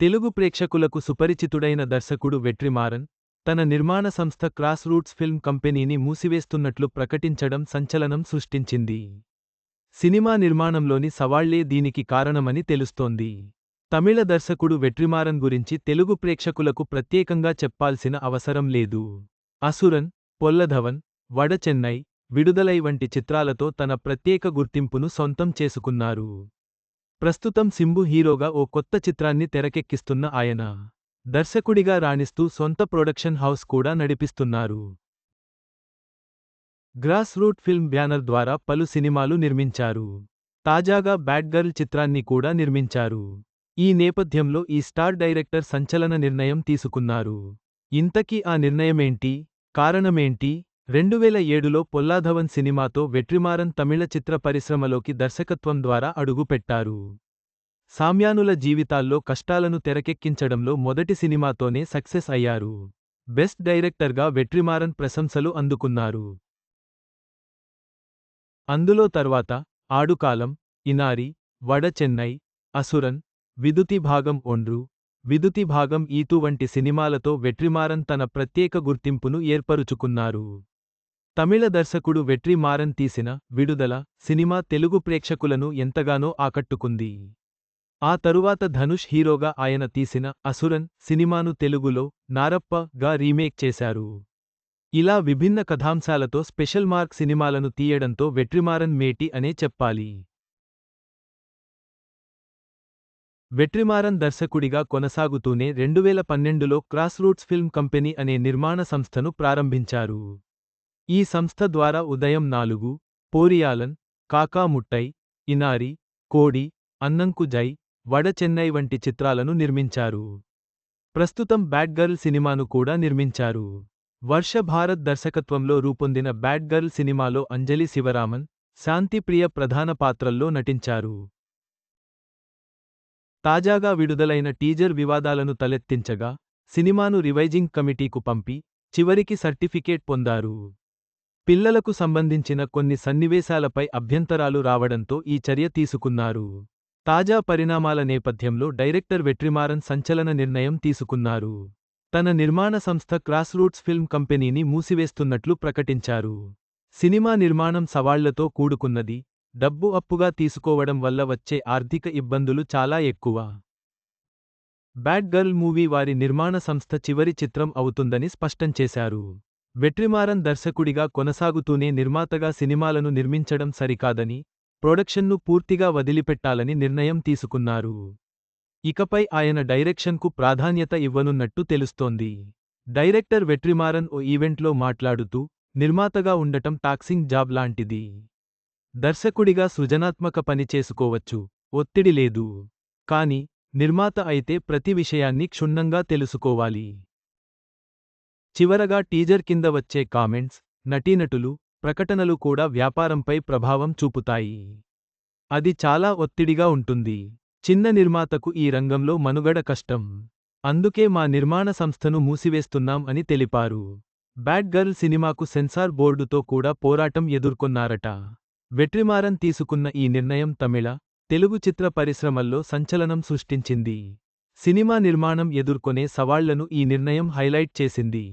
తెలుగు ప్రేక్షకులకు సుపరిచితుడైన దర్శకుడు వెట్రిమారన్ తన నిర్మాణ సంస్థ క్రాస్ రూట్స్ ఫిల్మ్ కంపెనీని మూసివేస్తున్నట్లు ప్రకటించడం సంచలనం సృష్టించింది. సినిమా నిర్మాణంలోని సవాళ్ళే దీనికి కారణమని తెలుస్తోంది. తమిళ దర్శకుడు వెట్రిమారన్ గురించి తెలుగు ప్రేక్షకులకు ప్రత్యేకంగా చెప్పాల్సిన అవసరం లేదు. అసురన్ పొల్లధవన్ వడ చెన్నై విడుదలై వంటి చిత్రాలతో తన ప్రత్యేక గుర్తింపును సొంతం చేసుకున్నారు. ప్రస్తుతం సింబు హీరోగా ఓ కొత్త చిత్రాన్ని తెరకెక్కిస్తున్న ఆయన దర్శకుడిగా రాణిస్తూ సొంత ప్రొడక్షన్ హౌస్ కూడా నడిపిస్తున్నారు. గ్రాస్ రూట్ ఫిల్మ్ బ్యానర్ ద్వారా పలు సినిమాలు నిర్మించారు. తాజాగా బ్యాడ్ గర్ల్ చిత్రాన్ని కూడా నిర్మించారు. ఈ నేపథ్యంలో ఈ స్టార్ డైరెక్టర్ సంచలన నిర్ణయం తీసుకున్నారు. ఇంతకీ ఆ నిర్ణయమేంటి? కారణమేంటి? రెండువేల ఏడులో పొల్లాధవన్ సినిమాతో వెట్రిమారన్ తమిళ చిత్ర పరిశ్రమలోకి దర్శకత్వం ద్వారా అడుగుపెట్టారు. సామ్యానుల జీవితాల్లో కష్టాలను తెరకెక్కించడంలో మొదటి సినిమాతోనే సక్సెస్ అయ్యారు. బెస్ట్ డైరెక్టర్గా వెట్రిమారన్ ప్రశంసలు అందుకున్నారు. అందులో తర్వాత ఆడుకాలం ఇనారి వడ చెన్నై అసురన్ విదుతి భాగం ఒండ్రు విదుతి భాగం ఈతు వంటి సినిమాలతో వెట్రిమారన్ తన ప్రత్యేక గుర్తింపును ఏర్పరుచుకున్నారు. తమిళ దర్శకుడు వెట్రిమారన్ తీసిన విడుదల సినిమా తెలుగు ప్రేక్షకులను ఎంతగానో ఆకట్టుకుంది. ఆ తరువాత ధనుష్ హీరోగా ఆయన తీసిన అసురన్ సినిమాను తెలుగులో నారప్ప గా రీమేక్ చేశారు. ఇలా విభిన్న కథాంశాలతో స్పెషల్ మార్క్ సినిమాలను తీయడంతో వెట్రిమారన్ మేటి అనే చెప్పాలి. వెట్రిమారన్ దర్శకుడిగా కొనసాగుతూనే రెండువేల పన్నెండులో క్రాస్ రూట్స్ ఫిల్మ్ కంపెనీ అనే నిర్మాణ సంస్థను ప్రారంభించారు. ఈ సంస్థ ద్వారా ఉదయం నాలుగు పోరియాలన్ కాకాముట్టై ఇనారి కోడి అన్నంకు జై వడ చెన్నై వంటి చిత్రాలను నిర్మించారు. ప్రస్తుతం బ్యాడ్ గర్ల్ సినిమాను కూడా నిర్మించారు. వర్ష భారత్ దర్శకత్వంలో రూపొందిన బ్యాడ్ గర్ల్ సినిమాలో అంజలి శివరామన్ శాంతిప్రియ ప్రధాన పాత్రల్లో నటించారు. తాజాగా విడుదలైన టీజర్ వివాదాలను తలెత్తించగా సినిమాను రివైజింగ్ కమిటీకు పంపి చివరికి సర్టిఫికేట్ పొందారు. పిల్లలకు సంబంధించిన కొన్ని సన్నివేశాలపై అభ్యంతరాలు రావడంతో ఈ చర్య తీసుకున్నారు. తాజా పరిణామాల నేపథ్యంలో డైరెక్టర్ వెట్రిమారన్ సంచలన నిర్ణయం తీసుకున్నారు. తన నిర్మాణ సంస్థ క్రాస్ రూట్స్ ఫిల్మ్ కంపెనీని మూసివేస్తున్నట్లు ప్రకటించారు. సినిమా నిర్మాణం సవాళ్ళతో కూడుకున్నది డబ్బు అప్పుగా తీసుకోవడం వల్ల వచ్చే ఆర్థిక ఇబ్బందులు చాలా ఎక్కువ. బ్యాడ్ గర్ల్ మూవీ వారి నిర్మాణ సంస్థ చివరి చిత్రం అవుతుందని స్పష్టం చేశారు. వెట్రిమారన్ దర్శకుడిగా కొనసాగుతూనే నిర్మాతగా సినిమాలను నిర్మించడం సరికాదని ప్రొడక్షన్ను పూర్తిగా వదిలిపెట్టాలని నిర్ణయం తీసుకున్నారు. ఇకపై ఆయన డైరెక్షన్కు ప్రాధాన్యత ఇవ్వనున్నట్టు తెలుస్తోంది. డైరెక్టర్ వెట్రిమారన్ ఓ ఈవెంట్లో మాట్లాడుతూ నిర్మాతగా ఉండటం టాక్సింగ్ జాబ్ లాంటిది. దర్శకుడిగా సృజనాత్మక పని చేసుకోవచ్చు ఒత్తిడి లేదు. కాని నిర్మాత అయితే ప్రతి విషయాన్ని క్షుణ్ణంగా తెలుసుకోవాలి. చివరగా టీజర్ కింద వచ్చే కామెంట్స్ నటీనటులు ప్రకటనలు కూడా వ్యాపారంపై ప్రభావం చూపుతాయి. అది చాలా ఒత్తిడిగా ఉంటుంది. చిన్న నిర్మాతకు ఈ రంగంలో మనుగడ కష్టం. అందుకే మా నిర్మాణ సంస్థను మూసివేస్తున్నాం అని తెలిపారు. బ్యాడ్ గర్ల్ సినిమాకు సెన్సార్ బోర్డుతో కూడా పోరాటం ఎదుర్కొన్నారట. వెట్రిమారన్ తీసుకున్న ఈ నిర్ణయం తమిళ తెలుగు చిత్ర పరిశ్రమల్లో సంచలనం సృష్టించింది. సినిమా నిర్మాణం ఎదుర్కొనే సవాళ్ళను ఈ నిర్ణయం హైలైట్ చేసింది.